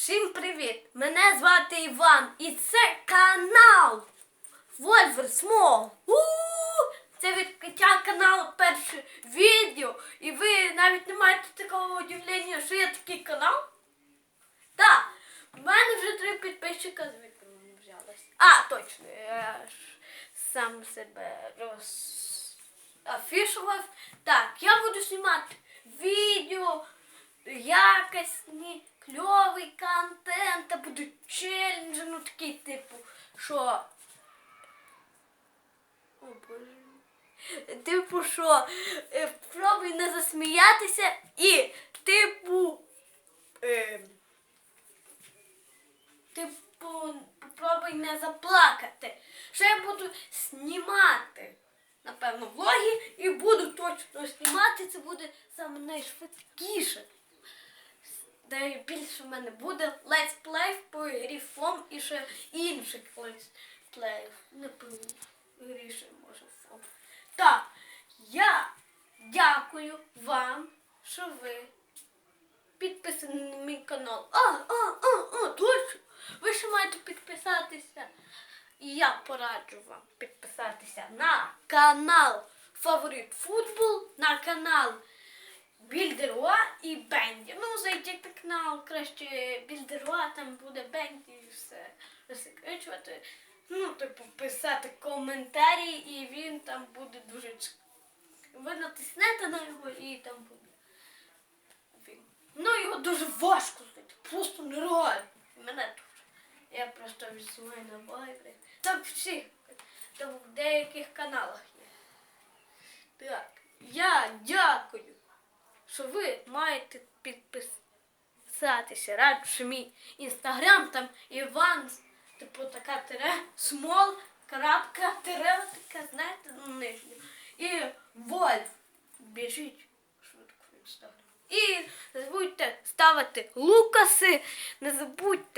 Всім привіт! Мене звати Іван і це канал Вольвер Смол. Це відкриття каналу перше відео. І ви навіть не маєте такого удивлення, що є такий канал? Так, в мене вже три підписчика звідки вони взялись. А, точно, я ж сам себе розафішував. Так, я буду знімати відео, якісні, кльовий контент, та будуть челенджі, ну такий типу, що. О боже. Типу, що е, пробуй не засміятися і, типу. Е, типу, попробуй не заплакати. Що я буду знімати, напевно, влоги і буду точно знімати. Це буде саме найшвидкіше. Де більше в мене буде летсплеїв по грі фом і ще інших летсплеїв. Не по грі ще може фом. Так, я дякую вам, що ви підписані на мій канал. А, а, а, а, точно. Ви ще маєте підписатися. І я пораджу вам підписатися на канал Фаворит Футбол, на канал Більдеруа і Бенді. Ну, зайдіть на канал краще Більдеруа, там буде Бенді і все розсекречувати. Ну, типу, писати коментарі, і він там буде дуже. Ви натиснете на його і там буде. Він. Ну, його дуже важко знайти, просто нереально. Мене теж. Я просто візьму на вайбері. Там всі, там в деяких каналах є. Так, я дякую, що ви маєте підписатися. Радше мій інстаграм, там Іван, типу така тире, смол, крапка, тире, така, знаєте, нижню. І Вольф. Біжіть швидко в інстаграм. І не забудьте ставити лукаси, не забудьте